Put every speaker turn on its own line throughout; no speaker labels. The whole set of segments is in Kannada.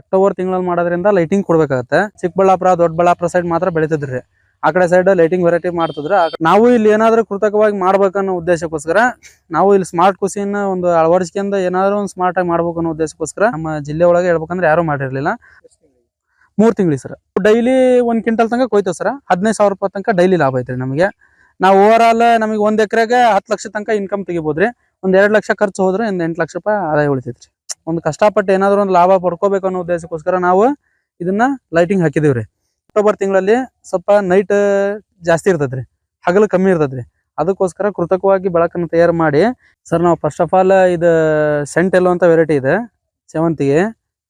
ಅಕ್ಟೋಬರ್ ತಿಂಗಳಲ್ಲಿ ಮಾಡೋದ್ರಿಂದ ಲೈಟಿಂಗ್ ಕೊಡ್ಬೇಕಾಗತ್ತೆ. ಚಿಕ್ಕಬಳ್ಳಾಪುರ, ದೊಡ್ಡಬಳ್ಳಾಪುರ ಸೈಡ್ ಮಾತ್ರ ಬೆಳಿತಿದ್ರಿ. ಆ ಕಡೆ ಸೈಡ್ ಲೈಟಿಂಗ್ ವೆರೈಟಿ ಮಾಡ್ತಿದ್ರೆ. ನಾವು ಇಲ್ಲಿ ಏನಾದ್ರೂ ಕೃತಕವಾಗಿ ಮಾಡ್ಬೇಕನ್ನೋ ಉದ್ದೇಶಕ್ಕೋಸ್ಕರ, ನಾವು ಇಲ್ಲಿ ಸ್ಮಾರ್ಟ್ ಕುಸಿನ ಒಂದು ಅಳವಡಿಸ್ಕೊಂಡ್ ಏನಾದ್ರು ಒಂದು ಸ್ಮಾರ್ಟ್ ಆಗಿ ಮಾಡ್ಬೇಕು ಅನ್ನೋ ಉದ್ದೇಶಕ್ಕೋಸ್ಕರ ನಮ್ಮ ಜಿಲ್ಲೆ ಒಳಗೆ ಹೇಳ್ಬೇಕಂದ್ರೆ ಯಾರು ಮಾಡಿರಲಿಲ್ಲ. ಮೂರ್ ತಿಂಗಳಿಗೆ ಸರ್. ಡೈಲಿ ಒಂದ್ ಕ್ವಿಂಟಲ್ ತನಕ ಕೊಯ್ತೇವೆ ಸರ್. ಹದಿನೈದು ಸಾವಿರ ರೂಪಾಯಿ ತನಕ ಡೈಲಿ ಲಾಭ ಐತ್ರಿ ನಮಗೆ. ನಾವು ಓವರ್ ಆಲ್ ನಮಗೆ ಒಂದ್ ಎಕರೆಗೆ ಹತ್ತು ಲಕ್ಷ ತನಕ ಇನ್ಕಮ್ ತೆಗಿಬೋದ್ರಿ. ಒಂದ್ ಎರಡ್ ಲಕ್ಷ ಖರ್ಚು ಹೋದ್ರೆ ಒಂದ್ ಎಂಟು ಲಕ್ಷ ರೂಪಾಯಿ ಆದಾಯ ಉಳಿತೈತ್ರಿ. ಒಂದು ಕಷ್ಟಪಟ್ಟು ಏನಾದ್ರು ಒಂದು ಲಾಭ ಪಡ್ಕೋಬೇಕು ಅನ್ನೋ ಉದ್ದೇಶಕ್ಕೋಸ್ಕರ ನಾವು ಇದನ್ನ ಲೈಟಿಂಗ್ ಹಾಕಿದೀವ್ರಿ ಅಕ್ಟೋಬರ್ ತಿಂಗಳಲ್ಲಿ ಸ್ವಲ್ಪ ನೈಟ್ ಜಾಸ್ತಿ ಇರ್ತದ್ರಿ, ಹಗಲು ಕಮ್ಮಿ ಇರ್ತದ್ರಿ. ಅದಕ್ಕೋಸ್ಕರ ಕೃತಕವಾಗಿ ಬೆಳಕನ್ನು ತಯಾರು ಮಾಡಿ ಸರ್ ನಾವು ಫಸ್ಟ್ ಆಫ್ ಆಲ್ ಇದು ಸೆಂಟ್ ಎಲ್ಲೋ ಅಂತ ವೆರೈಟಿ ಇದೆ, ಸೇವಂತಿಗೆ.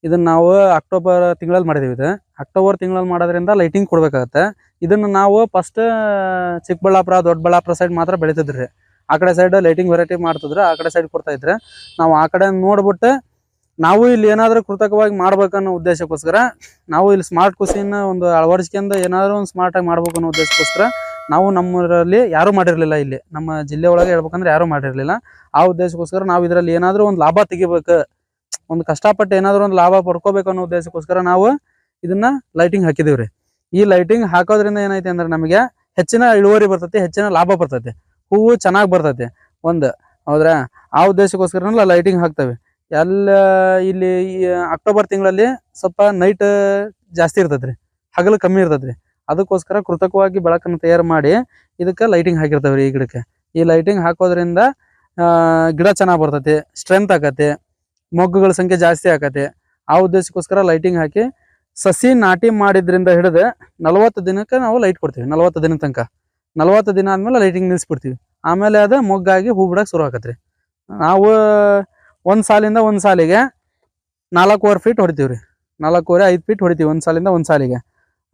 ಇದನ್ನ ನಾವು ಅಕ್ಟೋಬರ್ ತಿಂಗಳಲ್ಲಿ ಮಾಡಿದೀವಿ ಇದು. ಅಕ್ಟೋಬರ್ ತಿಂಗಳಲ್ಲಿ ಮಾಡೋದ್ರಿಂದ ಲೈಟಿಂಗ್ ಕೊಡ್ಬೇಕಾಗತ್ತೆ. ಇದನ್ನ ನಾವು ಫಸ್ಟ್ ಚಿಕ್ಕಬಳ್ಳಾಪುರ, ದೊಡ್ಡಬಳ್ಳಾಪುರ ಸೈಡ್ ಮಾತ್ರ ಬೆಳೀತಿದ್ರಿ. ಆ ಕಡೆ ಸೈಡ್ ಲೈಟಿಂಗ್ ವೆರೈಟಿ ಮಾಡ್ತಿದ್ರೆ, ಆ ಕಡೆ ಸೈಡ್ ಕೊಡ್ತಾ ಇದ್ರೆ. ನಾವು ಆ ಕಡೆ ನೋಡ್ಬಿಟ್ಟು ನಾವು ಇಲ್ಲಿ ಏನಾದ್ರೂ ಕೃತಕವಾಗಿ ಮಾಡ್ಬೇಕನ್ನೋ ಉದ್ದೇಶಕ್ಕೋಸ್ಕರ, ನಾವು ಇಲ್ಲಿ ಸ್ಮಾರ್ಟ್ ಕೃಷಿನ ಒಂದು ಅಳವಡಿಸ್ಕೊಂಡ್ ಏನಾದರೂ ಒಂದು ಸ್ಮಾರ್ಟ್ ಆಗಿ ಮಾಡ್ಬೇಕು ಅನ್ನೋ ಉದ್ದೇಶಕ್ಕೋಸ್ಕರ ನಾವು ನಮ್ಮರಲ್ಲಿ ಯಾರು ಮಾಡಿರಲಿಲ್ಲ ಇಲ್ಲಿ. ನಮ್ಮ ಜಿಲ್ಲೆ ಒಳಗೆ ಹೇಳ್ಬೇಕಂದ್ರೆ ಯಾರು ಮಾಡಿರಲಿಲ್ಲ. ಆ ಉದ್ದೇಶಕ್ಕೋಸ್ಕರ ನಾವು ಇದರಲ್ಲಿ ಏನಾದರೂ ಒಂದು ಲಾಭ ತೆಗಿಬೇಕು, ಒಂದು ಕಷ್ಟಪಟ್ಟು ಏನಾದರೂ ಒಂದು ಲಾಭ ಪಡ್ಕೋಬೇಕು ಅನ್ನೋ ಉದ್ದೇಶಕ್ಕೋಸ್ಕರ ನಾವು ಇದನ್ನ ಲೈಟಿಂಗ್ ಹಾಕಿದೀವ್ರಿ. ಈ ಲೈಟಿಂಗ್ ಹಾಕೋದ್ರಿಂದ ಏನೈತೆ ಅಂದ್ರೆ ನಮಗೆ ಹೆಚ್ಚಿನ ಇಳುವರಿ ಬರ್ತೈತಿ, ಹೆಚ್ಚಿನ ಲಾಭ ಬರ್ತೈತಿ, ಹೂವು ಚೆನ್ನಾಗಿ ಬರ್ತೈತಿ. ಒಂದು ಹೌದ್ರಾ? ಆ ಉದ್ದೇಶಕ್ಕೋಸ್ಕರ ಲೈಟಿಂಗ್ ಹಾಕ್ತೇವೆ. ಎಲ್ಲ ಇಲ್ಲಿ ಅಕ್ಟೋಬರ್ ತಿಂಗಳಲ್ಲಿ ಸ್ವಲ್ಪ ನೈಟ್ ಜಾಸ್ತಿ ಇರ್ತೈತ್ರಿ. ಹಗಲು ಕಮ್ಮಿ ಇರ್ತದ್ರಿ ಅದಕ್ಕೋಸ್ಕರ ಕೃತಕವಾಗಿ ಬೆಳಕನ್ನು ತಯಾರು ಮಾಡಿ ಇದಕ್ಕೆ ಲೈಟಿಂಗ್ ಹಾಕಿರ್ತಾವ್ರಿ ಈ ಗಿಡಕ್ಕೆ. ಈ ಲೈಟಿಂಗ್ ಹಾಕೋದ್ರಿಂದ ಗಿಡ ಚೆನ್ನಾಗಿ ಬರ್ತೈತಿ ಸ್ಟ್ರೆಂತ್ ಆಕತಿ, ಮೊಗ್ಗುಗಳ ಸಂಖ್ಯೆ ಜಾಸ್ತಿ ಆಕತಿ. ಆ ಉದ್ದೇಶಕ್ಕೋಸ್ಕರ ಲೈಟಿಂಗ್ ಹಾಕಿ ಸಸಿ ನಾಟಿ ಮಾಡಿದ್ರಿಂದ ಹಿಡಿದು ನಲವತ್ತು ದಿನಕ್ಕೆ ನಾವು ಲೈಟ್ ಕೊಡ್ತೀವಿ, ನಲವತ್ತು ದಿನ ತನಕ. ನಲವತ್ತು ದಿನ ಆದ್ಮೇಲೆ ಲೈಟಿಂಗ್ ನಿಲ್ಲಿಸ್ಬಿಡ್ತೀವಿ ಆಮೇಲೆ ಅದು ಮೊಗ್ಗಾಗಿ ಹೂ ಬಿಡಕ್ಕೆ ಶುರು ಆಕತ್ರಿ. ನಾವು ಒಂದ್ ಸಾಲಿಂದ ಒಂದ್ ಸಾಲಿಗೆ ನಾಲ್ಕೂವರೆ ಫೀಟ್ ಹೊಡಿತೀವಿ ರೀ ನಾಲ್ಕೂವರೆ, ಐದು ಫೀಟ್ ಹೊಡಿತೀವಿ ಒಂದ್ ಸಾಲಿಂದ ಒಂದ್ ಸಾಲಿಗೆ.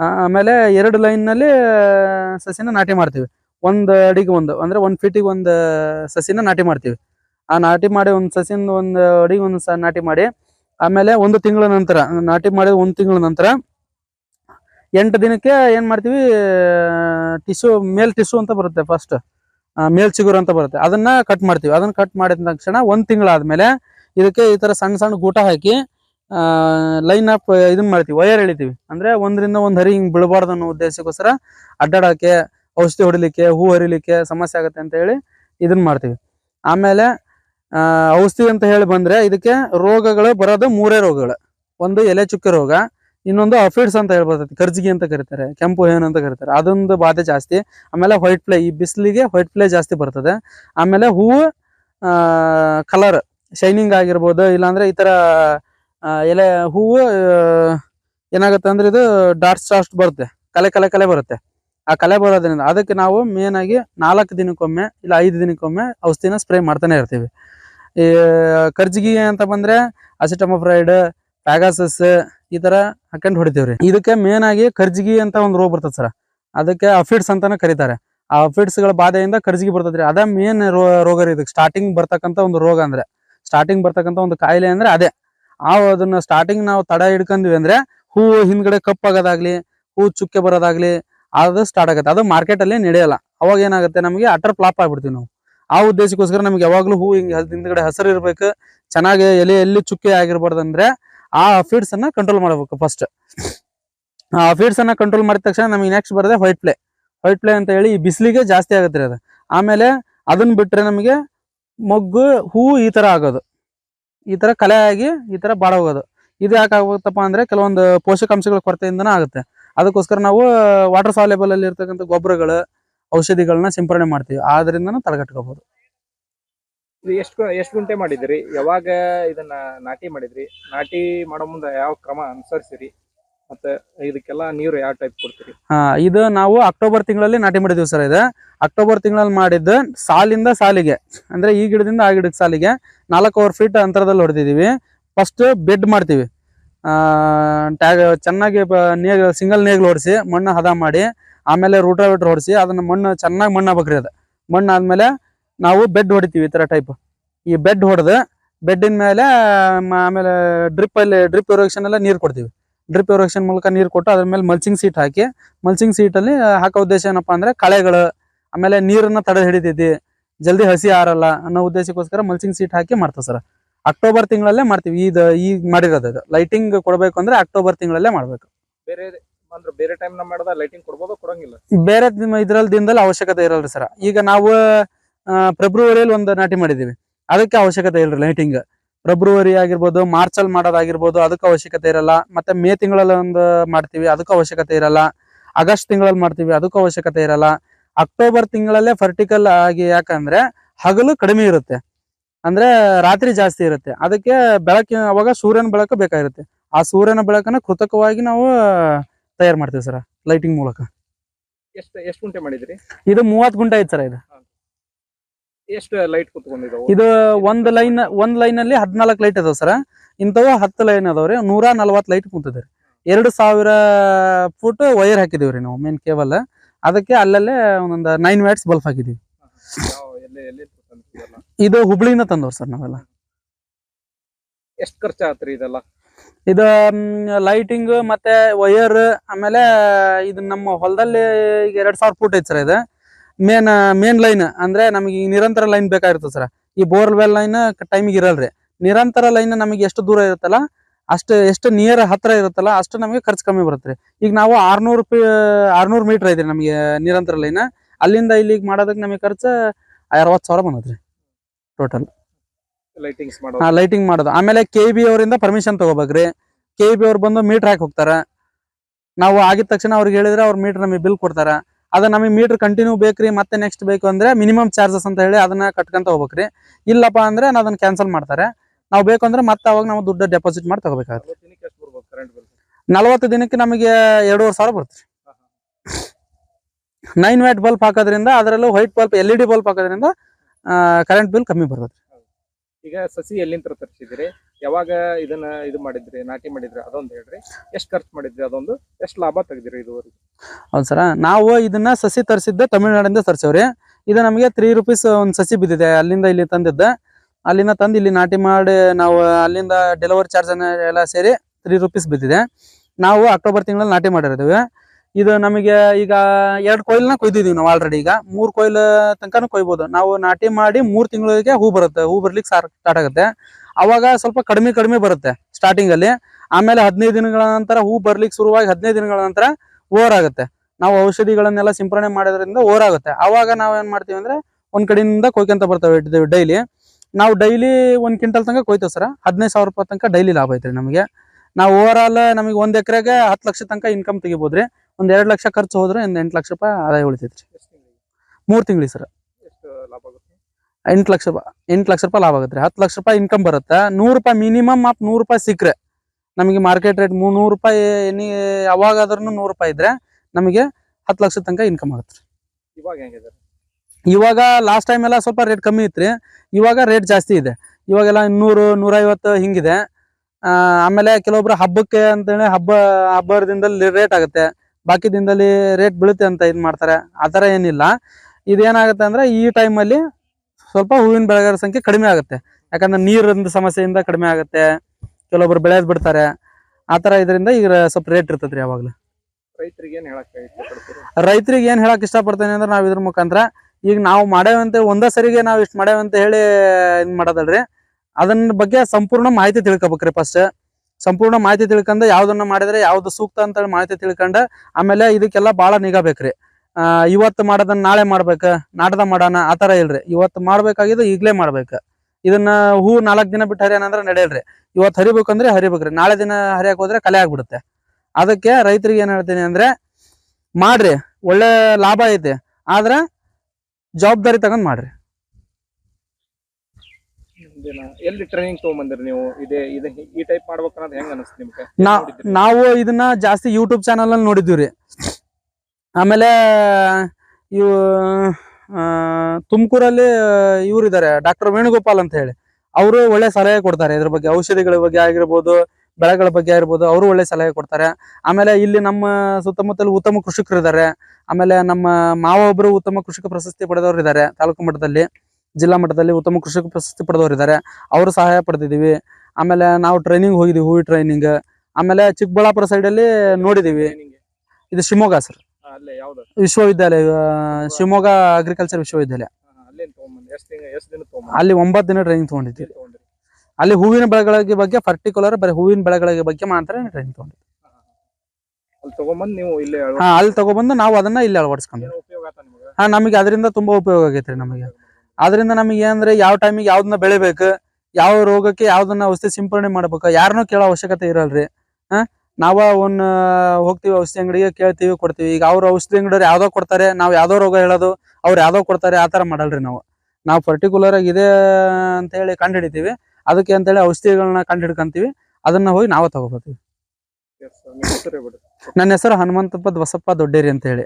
ಆಮೇಲೆ ಎರಡು ಲೈನ್ನಲ್ಲಿ ಸಸಿನ ನಾಟಿ ಮಾಡ್ತೀವಿ. ಒಂದು ಅಡಿಗೆ ಒಂದು, ಅಂದ್ರೆ ಒಂದ್ ಫೀಟಿಗೆ ಒಂದು ಸಸಿನ ನಾಟಿ ಮಾಡ್ತೀವಿ. ಆ, ನಾಟಿ ಮಾಡಿ ಒಂದು ಸಸಿನ ಒಂದು ಅಡಿಗೆ ಒಂದು ಸ, ನಾಟಿ ಮಾಡಿ, ಆಮೇಲೆ ಒಂದು ತಿಂಗಳ ನಂತರ, ನಾಟಿ ಮಾಡಿದ ಒಂದು ತಿಂಗಳ ನಂತರ ಎಂಟು ದಿನಕ್ಕೆ ಏನ್ ಮಾಡ್ತೀವಿ ಟಿಶ್ಯೂ ಮೇಲ್ ಟಿಶ್ಯೂ ಅಂತ ಬರುತ್ತೆ ಫಸ್ಟ್ ಮೇಲ್ ಚಿಗುರು ಅಂತ ಬರುತ್ತೆ. ಅದನ್ನ ಕಟ್ ಮಾಡ್ತೀವಿ. ಅದನ್ನ ಕಟ್ ಮಾಡಿದ ತಕ್ಷಣ ಒಂದ್ ತಿಂಗಳಾದ್ಮೇಲೆ ಇದಕ್ಕೆ ಈ ತರ ಸಣ್ಣ ಸಣ್ಣ ಗೂಟ ಹಾಕಿ ಲೈನ್ ಅಪ್ ಇದನ್ನ ಮಾಡ್ತೀವಿ. ವಯರ್ ಎಳಿತೀವಿ. ಅಂದ್ರೆ ಒಂದ್ರಿಂದ ಒಂದ್ ಹರಿ ಹಿಂಗ್ ಬೀಳಬಾರ್ದು ಅನ್ನೋ ಉದ್ದೇಶಕ್ಕೋಸ್ಕರ ಅಡ್ಡಾಡಕ್ಕೆ, ಔಷಧಿ ಹೊಡಿಲಿಕ್ಕೆ, ಹೂ ಹರಿಲಿಕ್ಕೆ ಸಮಸ್ಯೆ ಆಗುತ್ತೆ ಅಂತ ಹೇಳಿ ಇದನ್ನ ಮಾಡ್ತೀವಿ. ಆಮೇಲೆ ಔಷಧಿ ಅಂತ ಹೇಳಿ ಬಂದ್ರೆ ಇದಕ್ಕೆ ರೋಗಗಳು ಬರೋದು ಮೂರೇ ರೋಗಗಳು. ಒಂದು ಎಲೆ ಚುಕ್ಕೆ ರೋಗ ಇನ್ನೊಂದು ಅಫಿಡ್ಸ್ ಅಂತ ಹೇಳಿ ಕರ್ಜಿಗೆ ಅಂತ ಕರೀತಾರೆ, ಕೆಂಪು ಹೇನು ಅಂತ ಕರೀತಾರೆ. ಅದೊಂದು ಬಾಧೆ ಜಾಸ್ತಿ. ಆಮೇಲೆ ವೈಟ್ ಫ್ಲೈ ಈ ಬಿಸಿಲಿಗೆ ವೈಟ್ ಪ್ಲೇ ಜಾಸ್ತಿ ಬರ್ತದೆ. ಆಮೇಲೆ ಹೂವು ಕಲರ್ ಶೈನಿಂಗ್ ಆಗಿರ್ಬೋದು, ಇಲ್ಲಾಂದ್ರೆ ಈ ಥರ ಎಲೆ, ಹೂವು ಏನಾಗುತ್ತೆ ಅಂದ್ರೆ ಇದು ಡಾರ್ಕ್ ಸ್ಟಾಸ್ಟ್ ಬರುತ್ತೆ. ಕಲೆ ಕಲೆ ಕಲೆ ಬರುತ್ತೆ. ಆ ಕಲೆ ಬರೋದ್ರಿಂದ ಅದಕ್ಕೆ ನಾವು ಮೇನ್ ಆಗಿ ನಾಲ್ಕು ದಿನಕ್ಕೊಮ್ಮೆ ಇಲ್ಲ ಐದು ದಿನಕ್ಕೊಮ್ಮೆ ಔಷಧಿನ ಸ್ಪ್ರೇ ಮಾಡ್ತಾನೆ ಇರ್ತೀವಿ. ಈ, ಕರ್ಜಿಗೆ ಅಂತ ಬಂದ್ರೆ ಅಸಿಟಮೊಫ್ರೈಡ್ ಪ್ಯಾಗಾಸಸ್ ಈ ತರ ಹಾಕೊಂಡ್ ಹೊಡಿತೇವ್ರಿ. ಇದಕ್ಕೆ ಮೇನ್ ಆಗಿ ಕರ್ಜಿಗಿ ಅಂತ ಒಂದು ರೋಗ ಬರ್ತದೆ ಸರ್. ಅದಕ್ಕೆ ಅಫಿಡ್ಸ್ ಅಂತಾನೆ ಕರೀತಾರೆ. ಆ ಅಫಿಡ್ಸ್ಗಳ ಬಾಧೆಯಿಂದ ಕರ್ಜಿಗಿ ಬರ್ತದ್ರಿ ಅದ ಮೇನ್ ರೋಗ ರೀ ಇದಕ್ಕೆ. ಸ್ಟಾರ್ಟಿಂಗ್ ಬರ್ತಕ್ಕಂತ ಒಂದು ರೋಗ ಅಂದ್ರೆ ಸ್ಟಾರ್ಟಿಂಗ್ ಬರ್ತಕ್ಕಂತ ಒಂದು ಕಾಯಿಲೆ ಅಂದ್ರೆ ಅದೇ. ಆ ಅದನ್ನ ಸ್ಟಾರ್ಟಿಂಗ್ ನಾವು ತಡ ಹಿಡ್ಕೊಂಡ್ವಿ ಅಂದ್ರೆ ಹೂವು ಹಿಂದ್ಗಡೆ ಕಪ್ಪಾಗೋದಾಗ್ಲಿ, ಹೂ ಚುಕ್ಕೆ ಬರೋದಾಗ್ಲಿ, ಅದು ಸ್ಟಾರ್ಟ್ ಆಗುತ್ತೆ. ಅದು ಮಾರ್ಕೆಟ್ ಅಲ್ಲಿ ನಡೆಯಲ್ಲ. ಅವಾಗ ಏನಾಗುತ್ತೆ ನಮಗೆ ಅಟರ್ ಫ್ಲಾಪ್ ಆಗ್ಬಿಡ್ತೀವಿ ನಾವು. ಆ ಉದ್ದೇಶಕ್ಕೋಸ್ಕರ ನಮ್ಗೆ ಯಾವಾಗ್ಲೂ ಹೂ ಹಿಂಗ್ ಹದ್- ಹಿಂದ್ಗಡೆ ಹಸಿರು ಇರ್ಬೇಕು. ಚೆನ್ನಾಗಿ ಎಲೆ ಎಲ್ಲಿ ಚುಕ್ಕೆ ಆಗಿರ್ಬಾರ್ದು ಅಂದ್ರೆ ಆ ಫೀಡ್ಸ್ ಅನ್ನ ಕಂಟ್ರೋಲ್ ಮಾಡಬೇಕು ಫಸ್ಟ್ ಆ ಫೀಡ್ಸ್ ಅನ್ನ ಕಂಟ್ರೋಲ್ ಮಾಡಿದ ತಕ್ಷಣ ನಮಗೆ ನೆಕ್ಸ್ಟ್ ಬರೋದೇ ವೈಟ್ ಪ್ಲೇ ವೈಟ್ ಪ್ಲೇ ಅಂತ ಹೇಳಿ ಬಿಸಿಲಿಗೆ ಜಾಸ್ತಿ ಆಗುತ್ತೆ ಅದು. ಆಮೇಲೆ ಅದನ್ನ ಬಿಟ್ರೆ ನಮಗೆ ಮೊಗ್ಗು, ಹೂ ಈ ತರ ಆಗೋದು. ಈ ತರ ಕಲೆ ಆಗಿ ಈ ತರ ಬಾಡೋಗೋದು ಇದು ಯಾಕೆ ಆಗುತ್ತಪ್ಪ ಅಂದ್ರೆ ಕೆಲವೊಂದು ಪೋಷಕಾಂಶಗಳ ಕೊರತೆಯಿಂದನೇ ಆಗುತ್ತೆ. ಅದಕ್ಕೋಸ್ಕರ ನಾವು ವಾಟರ್ ಸಾಲೇಬಲ್ ಅಲ್ಲಿ ಇರ್ತಕ್ಕಂಥ ಗೊಬ್ಬರಗಳು, ಔಷಧಿಗಳನ್ನ ಸಿಂಪರಣೆ ಮಾಡ್ತೀವಿ. ಆದ್ರಿಂದನೂ ತಡೆಗಟ್ಕೋಬಹುದು.
ಎಷ್ಟು ಎಷ್ಟು ಗುಂಟೆ ಮಾಡಿದ್ರಿ? ಯಾವಾಗ ಇದನ್ನ ನಾಟಿ ಮಾಡಿದ್ರಿ? ನಾಟಿ ಮಾಡೋ ಮುಂದೆ ಯಾವ ಕ್ರಮ ಅನುಸರಿಸಿರಿ? ಮತ್ತೆ ಇದಕ್ಕೆಲ್ಲ ನೀರು ಯಾವ ಟೈಪ್ ಕೊಡ್ತೀರಿ?
ಹಾ, ಇದು ನಾವು ಅಕ್ಟೋಬರ್ ತಿಂಗಳಲ್ಲಿ ನಾಟಿ ಮಾಡಿದೀವಿ ಸರ್ ಇದು. ಅಕ್ಟೋಬರ್ ತಿಂಗಳಲ್ಲಿ ಮಾಡಿದ್ದು ಸಾಲಿಂದ ಸಾಲಿಗೆ, ಅಂದ್ರೆ ಈ ಗಿಡದಿಂದ ಆ ಗಿಡದ ಸಾಲಿಗೆ ನಾಲ್ಕೂವರೆ ಫೀಟ್ ಅಂತರದಲ್ಲಿ ಹೊಡೆದಿದೀವಿ ಫಸ್ಟ್ ಬೆಡ್ ಮಾಡ್ತೀವಿ. ಟ್ಯಾಗ್ ಚೆನ್ನಾಗಿ ಬ- ನೇಗ್ ಸಿಂಗಲ್ ನೇಗ್ಲು ಹೊಡಿಸಿ ಮಣ್ಣು ಹದ ಮಾಡಿ, ಆಮೇಲೆ ರೂಟಾವೇಟರ್ ಹೊಡಿಸಿ ಅದನ್ನ ಮಣ್ಣು ಚೆನ್ನಾಗಿ ಮಣ್ಣು ಆಗ್ಬೇಕ್ರಿ ಅದು. ಮಣ್ಣು ಆದ್ಮೇಲೆ ನಾವು ಬೆಡ್ ಹೊಡಿತೀವಿ ಈ ತರ ಟೈಪ್ ಈ ಬೆಡ್ ಹೊಡೆದು ಬೆಡ್ಡಿನ ಮೇಲೆ ಆಮೇಲೆ ಡ್ರಿಪ್ ಅಲ್ಲಿ ಡ್ರಿಪ್ ಇರೋಕ್ಷನ್ ಎಲ್ಲ ನೀರು ಕೊಡ್ತೀವಿ. ಡ್ರಿಪ್ ಇರೋಕ್ಷನ್ ಮೂಲಕ ನೀರು ಕೊಟ್ಟು ಅದ್ರ ಮೇಲೆ ಮಲ್ಚಿಂಗ್ ಸೀಟ್ ಹಾಕಿ ಮಲ್ಚಿಂಗ್ ಸೀಟ್ ಅಲ್ಲಿ ಹಾಕೋ ಉದ್ದೇಶ ಏನಪ್ಪಾ ಅಂದ್ರೆ ಕಳೆಗಳು ಆಮೇಲೆ ನೀರನ್ನ ತಡೆ ಹಿಡಿತೈತಿ ಜಲ್ದಿ ಹಸಿ ಆರಲ್ಲ ಅನ್ನೋ ಉದ್ದೇಶಕ್ಕೋಸ್ಕರ ಮಲ್ಚಿಂಗ್ ಸೀಟ್ ಹಾಕಿ ಮಾಡ್ತಾರೆ ಸರ್. ಅಕ್ಟೋಬರ್ ತಿಂಗಳಲ್ಲೇ ಮಾಡ್ತೀವಿ. ಇದು ಈಗ ಮಾಡಿರೋದು ಅದು. ಲೈಟಿಂಗ್ ಕೊಡಬೇಕು ಅಂದ್ರೆ ಅಕ್ಟೋಬರ್ ತಿಂಗಳಲ್ಲೇ ಮಾಡ್ಬೇಕು.
ಬೇರೆ ಅಂದ್ರೆ ಬೇರೆ ಟೈಮ್ನ ಮಾಡದ ಲೈಟಿಂಗ್ ಕೊಡ್ಬೋದು ಕೊಡಂಗಿಲ್ಲ?
ಬೇರೆ ಇದ್ರಲ್ಲಿ ದಿನದಲ್ಲಿ ಅವಶ್ಯಕತೆ ಇರಲ್ರಿ ಸರ್. ಈಗ ನಾವು ಫೆಬ್ರವರಿಯಲ್ಲಿ ಒಂದು ನಾಟಿ ಮಾಡಿದೀವಿ ಅದಕ್ಕೆ ಅವಶ್ಯಕತೆ ಇಲ್ರಿ ಲೈಟಿಂಗ್ ಫೆಬ್ರವರಿ ಆಗಿರ್ಬೋದು ಮಾರ್ಚ್ ಅಲ್ಲಿ ಮಾಡೋದಾಗಿರ್ಬೋದು ಅದಕ್ಕೆ ಅವಶ್ಯಕತೆ ಇರಲ್ಲ. ಮತ್ತೆ ಮೇ ತಿಂಗಳಲ್ಲಿ ಒಂದು ಮಾಡ್ತೀವಿ ಅದಕ್ಕೆ ಅವಶ್ಯಕತೆ ಇರಲ್ಲ. ಆಗಸ್ಟ್ ತಿಂಗಳಲ್ಲಿ ಮಾಡ್ತೀವಿ ಅದಕ್ಕೂ ಅವಶ್ಯಕತೆ ಇರಲ್ಲ. ಅಕ್ಟೋಬರ್ ತಿಂಗಳಲ್ಲೇ ಫರ್ಟಿಕಲ್ ಆಗಿ ಯಾಕಂದ್ರೆ ಹಗಲು ಕಡಿಮೆ ಇರುತ್ತೆ. ಅಂದ್ರೆ ರಾತ್ರಿ ಜಾಸ್ತಿ ಇರುತ್ತೆ. ಅದಕ್ಕೆ ಬೆಳಕಿನ ಅವಾಗ ಸೂರ್ಯನ ಬೆಳಕು ಬೇಕಾಗಿರುತ್ತೆ. ಆ ಸೂರ್ಯನ ಬೆಳಕನ್ನ ಕೃತಕವಾಗಿ ನಾವು ತಯಾರು ಮಾಡ್ತೀವಿ ಸರ್ ಲೈಟಿಂಗ್ ಮೂಲಕ.
ಎಷ್ಟು ಎಷ್ಟು ಗುಂಟೆ ಮಾಡಿದ್ರಿ?
ಇದು ಮೂವತ್ತು ಗುಂಟೆ ಐತೆ ಸರ್ ಇದು.
ಎಷ್ಟು ಲೈಟ್ ಕುತ್ಕೊಂಡಿದ್ದಾವೆ
ಇದು ಒಂದ್ ಲೈನ್ ಒಂದ್ ಲೈನ್ ಅಲ್ಲಿ ಹದಿನಾಲ್ಕು ಲೈಟ್ ಅದಾವ ಸರ್. ಇಂಥವು ಹತ್ತು ಲೈನ್ ಅದಾವ್ರಿ ನೂರ ನಲ್ವತ್ ಲೈಟ್ ಕುಂತದ್ರಿ. ಎರಡು ಸಾವಿರ ಫುಟ್ ವೈರ್ ಹಾಕಿದೀವ್ರಿ ನಾವು ಮೇನ್ ಕೇಬಲ್ ಅದಕ್ಕೆ ಅಲ್ಲಲ್ಲೇ ಒಂದೊಂದು ನೈನ್ ವ್ಯಾಟ್ಸ್ ಬಲ್ಬ್ ಹಾಕಿದೀವಿ. ಇದು ಹುಬ್ಳಿಯಿಂದ ತಂದವ್ರು ಸರ್ ನಾವೆಲ್ಲ.
ಎಷ್ಟು ಖರ್ಚು ಆತ್ರಿ ಇದೆಲ್ಲ?
ಇದು ಲೈಟಿಂಗ್ ಮತ್ತೆ ವೈರ್ ಆಮೇಲೆ ಇದು ನಮ್ಮ ಹೊಲದಲ್ಲಿ ಈಗ ಎರಡ್ ಸಾವಿರ ಫುಟ್ ಐತೆ ಸರ್ ಇದು. ಮೇನ್ ಮೇನ್ ಲೈನ್ ಅಂದ್ರೆ ನಮಗೆ ಈ ನಿರಂತರ ಲೈನ್ ಬೇಕಾಗಿರ್ತದೆ ಸರ್ ಈ ಬೋರ್ವೆಲ್ ಲೈನ್ ಟೈಮಿಗೆ ಇರಲ್ರಿ. ನಿರಂತರ ಲೈನ್ ನಮಗೆ ಎಷ್ಟು ದೂರ ಇರುತ್ತಲ್ಲ ಅಷ್ಟು ಎಷ್ಟು ನಿಯರ್ ಹತ್ರ ಇರುತ್ತಲ್ಲ ಅಷ್ಟು ನಮಗೆ ಖರ್ಚು ಕಮ್ಮಿ ಬರುತ್ತೆ ಈಗ ನಾವು ಆರ್ನೂರು ರೂಪಾಯಿ ಆರ್ನೂರು ಮೀಟರ್ ಐತ್ರಿ ನಮಗೆ ನಿರಂತರ ಲೈನ್ ಅಲ್ಲಿಂದ ಇಲ್ಲಿ ಮಾಡೋದಕ್ಕೆ ನಮಗೆ ಖರ್ಚು ಅರವತ್ತು ಸಾವಿರ ಬಂದತ್ರಿ ಟೋಟಲ್
ಲೈಟಿಂಗ್ಸ್
ಲೈಟಿಂಗ್ ಮಾಡೋದು. ಆಮೇಲೆ ಕೆ ಬಿ ಅವರಿಂದ ಪರ್ಮಿಷನ್ ತಗೋಬೇಕ್ರಿ ಕೆ ಬಿ ಅವ್ರು ಬಂದು ಮೀಟರ್ ಹಾಕಿ ಹೋಗ್ತಾರ. ನಾವು ಆಗಿದ ತಕ್ಷಣ ಅವ್ರಿಗೆ ಹೇಳಿದ್ರೆ ಅವ್ರ ಮೀಟರ್ ನಮಗೆ ಬಿಲ್ ಕೊಡ್ತಾರ. ಅದ ನಮಗೆ ಮೀಟರ್ ಕಂಟಿನ್ಯೂ ಬೇಕ್ರಿ ಮತ್ತೆ ನೆಕ್ಸ್ಟ್ ಬೇಕು ಅಂದ್ರೆ ಮಿನಿಮಮ್ ಚಾರ್ಜಸ್ ಅಂತ ಹೇಳಿ ಅದನ್ನ ಕಟ್ಕೊಂತ ಹೋಗ್ಬೇಕ್ರಿ. ಇಲ್ಲಪ್ಪ ಅಂದ್ರೆ ನಾವ್ ಅದನ್ನ ಕ್ಯಾನ್ಸಲ್ ಮಾಡ್ತಾರೆ. ನಾವು ಬೇಕು ಅಂದ್ರೆ ಮತ್ತೆ ಅವಾಗ ನಾವು ದುಡ್ಡು ಡೆಪಾಸಿಟ್ ಮಾಡಿ ತಗೋಬೇಕಾಗುತ್ತೆ.
ನಲ್ವತ್ತು ದಿನಕ್ಕೆ
ನಲವತ್ತು ನಮಗೆ ಎರಡೂವರೆ ಸಾವಿರ ಬರುತ್ತೆ. ನೈನ್ ವ್ಯಾಟ್ ಬಲ್ಬ್ ಹಾಕೋದ್ರಿಂದ ಅದರಲ್ಲೂ white bulb L E D bulb ಹಾಕೋದ್ರಿಂದ ಕರೆಂಟ್ ಬಿಲ್ ಕಮ್ಮಿ ಬರ್ತದೆ.
ಈಗ ಸಸಿ ಎಲ್ಲಿಂದ ತರಿಸಿದಿರಿ ಯಾವಾಗ ಇದನ್ನ ಇದು ಮಾಡಿದ್ರಿ, ನಾಟಿ ಮಾಡಿದ್ರಿ, ಅದೊಂದು ಹೇಳ್ರಿ. ಎಷ್ಟು ಖರ್ಚು ಮಾಡಿದ್ರಿ, ಅದೊಂದು, ಎಷ್ಟು ಲಾಭ ತೆಗ್ದಿರಿ ಇದುವರೆಗೆ?
ಹೌದು ಸರ. ನಾವು ಇದನ್ನ ಸಸಿ ತರಿಸಿದ್ದೆ, ತಮಿಳ್ನಾಡಿಂದ ತರ್ಸೇವ್ರಿ. ಇದು ನಮಗೆ ತ್ರೀ ರುಪೀಸ್ ಒಂದು ಸಸಿ ಬಿದ್ದಿದೆ, ಅಲ್ಲಿಂದ ಇಲ್ಲಿ ತಂದಿದ್ದ. ಅಲ್ಲಿಂದ ತಂದು ಇಲ್ಲಿ ನಾಟಿ ಮಾಡಿ, ನಾವು ಅಲ್ಲಿಂದ ಡೆಲಿವರಿ ಚಾರ್ಜ್ ಎಲ್ಲ ಸೇರಿ ತ್ರೀ ರುಪೀಸ್ ಬಿದ್ದಿದೆ. ನಾವು ಅಕ್ಟೋಬರ್ ತಿಂಗಳಲ್ಲಿ ನಾಟಿ ಮಾಡಿರ್ತೀವಿ. ಇದು ನಮಗೆ ಈಗ ಎರಡು ಕೊಯ್ಲನ್ನ ಕೊಯ್ದಿದೀವಿ ನಾವು ಆಲ್ರೆಡಿ ಈಗ. ಮೂರು ಕೊಯ್ಲು ತನಕನೂ ಕೊಯ್ಬೋದು. ನಾವು ನಾಟಿ ಮಾಡಿ ಮೂರು ತಿಂಗಳಿಗೆ ಹೂ ಬರುತ್ತೆ, ಹೂ ಬರ್ಲಿಕ್ಕೆ ಸ್ಟಾರ್ಟ್ ಆಗುತ್ತೆ. ಅವಾಗ ಸ್ವಲ್ಪ ಕಡಿಮೆ ಕಡಿಮೆ ಬರುತ್ತೆ ಸ್ಟಾರ್ಟಿಂಗ್ ಅಲ್ಲಿ. ಆಮೇಲೆ ಹದಿನೈದು ದಿನಗಳ ನಂತರ ಹೂ ಬರ್ಲಿಕ್ಕೆ ಶುರುವಾಗಿ ಹದಿನೈದು ದಿನಗಳ ನಂತರ ಓವರ್ ಆಗುತ್ತೆ. ನಾವು ಔಷಧಿಗಳನ್ನೆಲ್ಲ ಸಿಂಪರಣೆ ಮಾಡೋದ್ರಿಂದ ಓವರ್ ಆಗುತ್ತೆ. ಅವಾಗ ನಾವು ಏನ್ ಮಾಡ್ತೀವಿ ಅಂದ್ರೆ ಒಂದ್ ಕಡೆಯಿಂದ ಕೊಯ್ಕೊಂತ ಬರ್ತೇವೆ ಡೈಲಿ ನಾವು ಡೈಲಿ ಒಂದ್ ಕ್ವಿಂಟಲ್ ತನಕ ಕೊಯ್ತೇವೆ ಸರ್ ಹದಿನೈದು ಸಾವಿರ ರೂಪಾಯಿ ತನಕ ಡೈಲಿ ಲಾಭ ಐತ್ರಿ ನಮಗೆ. ನಾವು ಓವರ್ ಆಲ್ ನಮಗೆ ಒಂದ್ ಎಕರೆಗೆ ಹತ್ತು ಲಕ್ಷ ತನಕ ಇನ್ಕಮ್ ತೆಗಿಬೋದ್ರಿ. ಒಂದ್ ಎರಡ್ ಲಕ್ಷ ಖರ್ಚು ಹೋದ್ರೆ ಒಂದ್ ಎಂಟು ಲಕ್ಷ ರೂಪಾಯಿ ಆದಾಯ ಉಳಿತೈತ್ರಿ. ಮೂರ್ ತಿಂಗಳಿಗೆ ಸರ್ ಎಂಟು ಲಕ್ಷ ರೂಪಾಯಿ ಎಂಟು ಲಕ್ಷ ರೂಪಾಯಿ ಲಾಭ ಆಗುತ್ತೆ ಹತ್ತು ಲಕ್ಷ ರೂಪಾಯಿ ಇನ್ಕಮ್ ಬರುತ್ತೆ. ನೂರು ರೂಪಾಯಿ ಮಿನಿಮಮ್ ಆಪ್ ನೂರು ರೂಪಾಯಿ ಸಿಕ್ಕರೆ. ನಮಗೆ ಮಾರ್ಕೆಟ್ ರೇಟ್ ನೂರು ರೂಪಾಯಿ ಎನಿ ಯಾವಾಗಾದ್ರೂ ನೂರು ರೂಪಾಯಿ ಇದ್ರೆ ನಮಗೆ ಹತ್ತು ಲಕ್ಷ ತನಕ ಇನ್ಕಮ್ ಆಗುತ್ತೆ
ಇವಾಗ ಹೆಂಗಿದೆ?
ಇವಾಗ ಲಾಸ್ಟ್ ಟೈಮ್ ಎಲ್ಲ ಸ್ವಲ್ಪ ರೇಟ್ ಕಮ್ಮಿ ಇತ್ರಿ. ಇವಾಗ ರೇಟ್ ಜಾಸ್ತಿ ಇದೆ. ಇವಾಗೆಲ್ಲ ಇನ್ನೂರು ನೂರೈವತ್ತು ಹಿಂಗಿದೆ. ಆಮೇಲೆ ಕೆಲವೊಬ್ರು ಹಬ್ಬಕ್ಕೆ ಅಂತೇಳಿ ಹಬ್ಬ ಹಬ್ಬದ ದಿನದಲ್ಲಿ ರೇಟ್ ಆಗುತ್ತೆ. ಬಾಕಿ ದಿನದಲ್ಲಿ ರೇಟ್ ಬೀಳುತ್ತೆ ಅಂತ ಇದು ಮಾಡ್ತಾರೆ. ಆ ಥರ ಏನಿಲ್ಲ. ಇದೇನಾಗುತ್ತೆ ಅಂದ್ರೆ ಈ ಟೈಮಲ್ಲಿ ಸ್ವಲ್ಪ ಹೂವಿನ ಬೆಳೆಗಾರರ ಸಂಖ್ಯೆ ಕಡಿಮೆ ಆಗುತ್ತೆ. ಯಾಕಂದ್ರೆ ನೀರಿನ ಸಮಸ್ಯೆಯಿಂದ ಕಡಿಮೆ ಆಗುತ್ತೆ. ಕೆಲವೊಬ್ರು ಬೆಳೆದ್ ಬಿಡ್ತಾರೆ. ಆ ತರ ಇದರಿಂದ ಈಗ ಸ್ವಲ್ಪ ರೇಟ್ ಇರ್ತದ್ರಿ ಯಾವಾಗ್ಲೂ.
ರೈತರಿಗೆ ಏನ್ ಹೇಳಕ್
ರೈತರಿಗೆ ಏನ್ ಹೇಳಕ್ ಇಷ್ಟಪಡ್ತೇನೆ ಅಂದ್ರೆ ನಾವ್ ಇದ್ರ ಮುಖಾಂತರ ಈಗ ನಾವು ಮಾಡೇವಂತ ಒಂದೇ ಸರಿಗೆ ನಾವ್ ಇಷ್ಟ ಮಾಡೇವಂತ ಹೇಳಿ ಇದ್ ಮಾಡೋದಲ್ರಿ. ಅದನ್ನ ಬಗ್ಗೆ ಸಂಪೂರ್ಣ ಮಾಹಿತಿ ತಿಳ್ಕೊಬೇಕ್ರಿ ಫಸ್ಟ್ ಸಂಪೂರ್ಣ ಮಾಹಿತಿ ತಿಳ್ಕೊಂಡ್ ಯಾವ್ದನ್ನ ಮಾಡಿದ್ರೆ ಯಾವ್ದು ಸೂಕ್ತ ಅಂತ ಹೇಳಿ ಮಾಹಿತಿ ತಿಳ್ಕೊಂಡ ಆಮೇಲೆ ಇದಕ್ಕೆಲ್ಲ ಬಹಳ ನಿಗಾ ಬೇಕ್ರಿ. ಇವತ್ತು ಮಾಡೋದನ್ನ ನಾಳೆ ಮಾಡ್ಬೇಕ ನಾಟದ ಮಾಡೋಣ ಆ ತರ ಇಲ್ರಿ. ಇವತ್ತು ಮಾಡ್ಬೇಕಾಗಿದ್ದು ಈಗಲೇ ಮಾಡ್ಬೇಕು. ಇದನ್ನ ಹೂ ನಾಲ್ಕ್ ದಿನ ಬಿಟ್ಟು ಹರಿಯೋಣ ಅಂದ್ರೆ ನಡೆಯಲ್ರಿ. ಇವತ್ತು ಹರಿಬೇಕಂದ್ರೆ ಹರಿಬೇಕ್ರಿ. ನಾಳೆ ದಿನ ಹರಿಯಕ್ ಹೋದ್ರೆ ಕಲೆ ಆಗ್ಬಿಡುತ್ತೆ. ಅದಕ್ಕೆ ರೈತರಿಗೆ ಏನ್ ಹೇಳ್ತೀನಿ ಅಂದ್ರೆ ಮಾಡ್ರಿ. ಒಳ್ಳೆ ಲಾಭ ಐತೆ. ಆದ್ರ ಜವಾಬ್ದಾರಿ ತಗೊಂಡ್ ಮಾಡ್ರಿ.
ಎಲ್ಲಿ ಟ್ರೈನಿಂಗ್ ನೀವು? ಇದೇ ಇದು ಈ ಟೈಪ್ ಮಾಡ್ಬೇಕನ್ನೋದು ಹೆಂಗ್ ಅನಿಸ್ತು ನಿಮ್ಗೆ?
ನಾವು ಇದನ್ನ ಜಾಸ್ತಿ ಯೂಟ್ಯೂಬ್ ಚಾನಲ್ ಅಲ್ಲಿ ನೋಡಿದ್ವಿ ಆಮೇಲೆ ಇವು ತುಮಕೂರಲ್ಲಿ ಇವ್ರು ಡಾಕ್ಟರ್ ವೇಣುಗೋಪಾಲ್ ಅಂತ ಹೇಳಿ. ಅವರು ಒಳ್ಳೆ ಸಲಹೆ ಕೊಡ್ತಾರೆ. ಇದ್ರ ಬಗ್ಗೆ ಔಷಧಿಗಳ ಬಗ್ಗೆ ಆಗಿರ್ಬೋದು ಬೆಳೆಗಳ ಬಗ್ಗೆ ಆಗಿರ್ಬೋದು ಅವರು ಒಳ್ಳೆ ಸಲಹೆ ಕೊಡ್ತಾರೆ. ಆಮೇಲೆ ಇಲ್ಲಿ ನಮ್ಮ ಸುತ್ತಮುತ್ತಲು ಉತ್ತಮ ಕೃಷಿಕರು ಇದ್ದಾರೆ ಆಮೇಲೆ ನಮ್ಮ ಮಾವ ಒಬ್ರು ಉತ್ತಮ ಕೃಷಿಕ ಪ್ರಶಸ್ತಿ ಪಡೆದವರು ಇದ್ದಾರೆ. ತಾಲೂಕು ಮಟ್ಟದಲ್ಲಿ ಜಿಲ್ಲಾ ಮಟ್ಟದಲ್ಲಿ ಉತ್ತಮ ಕೃಷಿಕ ಪ್ರಶಸ್ತಿ ಪಡೆದವರು ಇದ್ದಾರೆ. ಅವರು ಸಹಾಯ ಪಡೆದಿದ್ದೀವಿ. ಆಮೇಲೆ ನಾವು ಟ್ರೈನಿಂಗ್ ಹೋಗಿದ್ದೀವಿ ಹೂವಿ ಟ್ರೈನಿಂಗ್ ಆಮೇಲೆ ಚಿಕ್ಕಬಳ್ಳಾಪುರ ಸೈಡಲ್ಲಿ ನೋಡಿದ್ದೀವಿ. ನೋಡಿದೀವಿ ಇದು ಶಿವಮೊಗ್ಗ ಸರ್
ಅಲ್ಲೇ ಯಾವ್ದು?
ವಿಶ್ವವಿದ್ಯಾಲಯ ಶಿವಮೊಗ್ಗ ಅಗ್ರಿಕಲ್ಚರ್ ವಿಶ್ವವಿದ್ಯಾಲಯ.
ಎಷ್ಟ್ ಎಷ್ಟ್ ದಿನ
ಅಲ್ಲಿ ಒಂಬತ್ತು ದಿನ ಟ್ರೈನಿಂಗ್ ತಗೊಂಡಿದ್ದೀವಿ
ತಗೊಂಡ್ರಿ?
ಅಲ್ಲಿ ಹೂವಿನ ಬೆಳೆಗಳ ಬಗ್ಗೆ ಪರ್ಟಿಕ್ಯುಲರ್ ಬರೀ ಹೂವಿನ ಬೆಳೆಗಳ ಬಗ್ಗೆ ಮಾತ್ರ ಟ್ರೈನಿಂಗ್ ತಗೊಂಡಿದ್ವಿ.
ಅಲ್ಲಿ ತಗೊಂಬಂದ್ ನೀವು ಇಲ್ಲೇ ಅಳವ-
ಹಾ ಅಲ್ಲಿ ತಗೊಬಂದು ನಾವು ಅದನ್ನ ಇಲ್ಲಿ ಅಳವಡಿಸ್ಕೊಂಡ್ವಿ.
ಉಪಯೋಗ ಆತ ನಿಮ್ಗೆ?
ಹಾ ನಮಗೆ ಅದರಿಂದ ತುಂಬಾ ಉಪಯೋಗ ಆಗೈತ್ರಿ ನಮಗೆ. ಅದರಿಂದ ನಮಗೆ ಏನಂದ್ರೆ ಯಾವ ಟೈಮಿಗೆ ಯಾವ್ದನ್ನ ಬೆಳಿಬೇಕು ಯಾವ ರೋಗಕ್ಕೆ ಯಾವ್ದನ್ನ ಔಷಧಿ ಸಿಂಪರಣೆ ಮಾಡ್ಬೇಕು ಯಾರನ್ನೂ ಕೇಳೋ ಅವಶ್ಯಕತೆ ಇರಲ್ರಿ. ಹಾ ನಾವ ಅವನ್ನ ಹೋಗ್ತೀವಿ ಔಷಧಿ ಅಂಗಡಿಗೆ ಕೇಳ್ತೀವಿ ಕೊಡ್ತೀವಿ. ಈಗ ಅವ್ರ ಔಷಧಿ ಅಂಗಡಿಯವ್ರು ಯಾವ್ದೋ ಕೊಡ್ತಾರೆ ನಾವ್ ಯಾವ್ದೋ ರೋಗ ಹೇಳೋದು ಅವ್ರು ಯಾವ್ದೋ ಕೊಡ್ತಾರೆ ಆ ತರ ಮಾಡಲ್ರಿ ನಾವು. ನಾವು ಪರ್ಟಿಕ್ಯುಲರ್ ಆಗಿ ಇದೆ ಅಂತ ಹೇಳಿ ಕಂಡು ಹಿಡಿತೀವಿ ಅದಕ್ಕೆ ಅಂತೇಳಿ ಔಷಧಿಗಳನ್ನ ಕಂಡು ಹಿಡ್ಕೊಂತೀವಿ ಅದನ್ನ ಹೋಗಿ ನಾವೇ
ಹೇಳ್ಬಿಡ್ರಿ
ನನ್ನ ಹೆಸರು ಹನುಮಂತಪ್ಪ ಬಸಪ್ಪ ದೊಡ್ಡೇರಿ ಅಂತ ಹೇಳಿ